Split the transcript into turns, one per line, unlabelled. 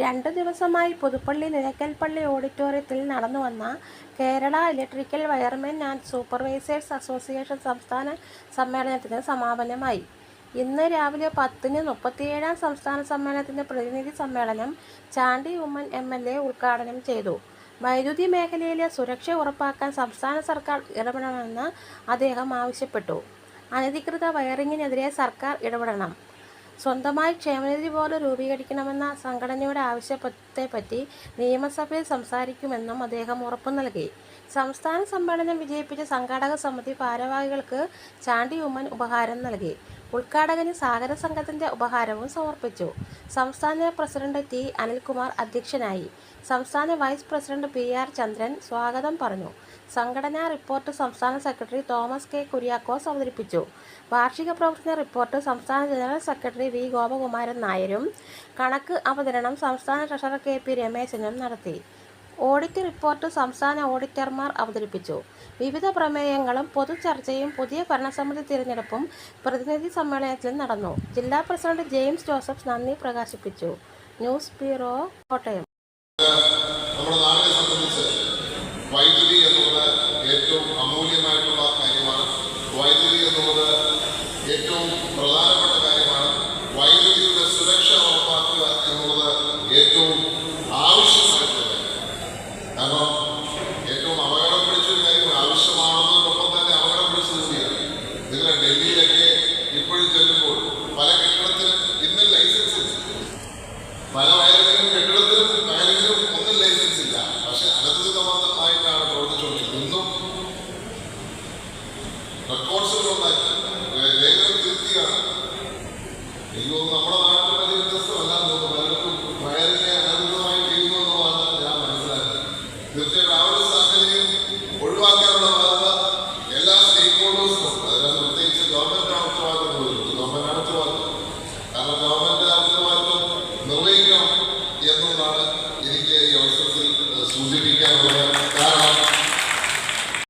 രണ്ടു ദിവസമായി പുതുപ്പള്ളി നിലയ്ക്കൽപ്പള്ളി ഓഡിറ്റോറിയത്തിൽ നടന്നു വന്ന Kerala electrical wiremen and supervisors association സംസ്ഥാന സമ്മേളനത്തിന് സമാപനമായി. ഇന്ന് രാവിലെ പത്തിന് മുപ്പത്തിയേഴാം സംസ്ഥാന സമ്മേളനത്തിന്റെ പ്രതിനിധി സമ്മേളനം Chandy Oommen M. L. A. ഉദ്ഘാടനം ചെയ്തു. വൈദ്യുതി മേഖലയിലെ സുരക്ഷ ഉറപ്പാക്കാൻ സംസ്ഥാന സർക്കാർ ഇടപെടണമെന്ന് അദ്ദേഹം ആവശ്യപ്പെട്ടു. അനധികൃത വയറിങ്ങിനെതിരെ സർക്കാർ ഇടപെടണം. സ്വന്തമായി ക്ഷേമനിധി ബോർഡ് രൂപീകരിക്കണമെന്ന സംഘടനയുടെ ആവശ്യത്തെപ്പറ്റി നിയമസഭയിൽ സംസാരിക്കുമെന്നും അദ്ദേഹം ഉറപ്പു നൽകി. സംസ്ഥാന സമ്മേളനം വിജയിപ്പിച്ച സംഘാടക സമിതി ഭാരവാഹികൾക്ക് ചാണ്ടി ഉമ്മൻ ഉപഹാരം നൽകി. ഉദ്ഘാടകന് സാഗര സംഘത്തിന്റെ ഉപഹാരവും സമർപ്പിച്ചു. സംസ്ഥാന പ്രസിഡന്റ് ടി. അനിൽകുമാർ അധ്യക്ഷനായി. സംസ്ഥാന vice president P. R. Chandran സ്വാഗതം പറഞ്ഞു. സംഘടനാ റിപ്പോർട്ട് സംസ്ഥാന സെക്രട്ടറി തോമസ് കെ. കുര്യാക്കോസ് അവതരിപ്പിച്ചു. വാർഷിക പ്രവർത്തന റിപ്പോർട്ട് സംസ്ഥാന ജനറൽ സെക്രട്ടറി വി. ഗോപകുമാരൻ നായരും കണക്ക് അവതരണം സംസ്ഥാന ട്രഷറർ കെ. പി. രമേശനും നടത്തി. ഓഡിറ്റ് റിപ്പോർട്ട് സംസ്ഥാന ഓഡിറ്റർമാർ അവതരിപ്പിച്ചു. വിവിധ പ്രമേയങ്ങളും പൊതുചർച്ചയും പുതിയ ഭരണസമിതി തിരഞ്ഞെടുപ്പും പ്രതിനിധി സമ്മേളനത്തിൽ നടന്നു. ജില്ലാ പ്രസിഡന്റ് ജെയിംസ് ജോസഫ് നന്ദി പ്രകാശിപ്പിച്ചു. ന്യൂസ് ബ്യൂറോ കോട്ടയം
നമ്മുടെ നാടിനെ സംബന്ധിച്ച് വൈദ്യുതി എന്നുള്ളത് ഏറ്റവും ആ ഒരു സാഹചര്യം ഒഴിവാക്കാനുള്ള എല്ലാ സ്റ്റേക്ക് ഹോൾഡേഴ്സിനും അതിനകത്ത് പ്രത്യേകിച്ച് ഗവൺമെന്റിന് ഉത്തരവാദിത്വം ഗവൺമെന്റിനാണ് ഉത്തരവാദിത്വം കാരണം ഗവൺമെന്റ് ഉത്തരവാദിത്വം നിർവഹിക്കണം എന്നുള്ളതാണ്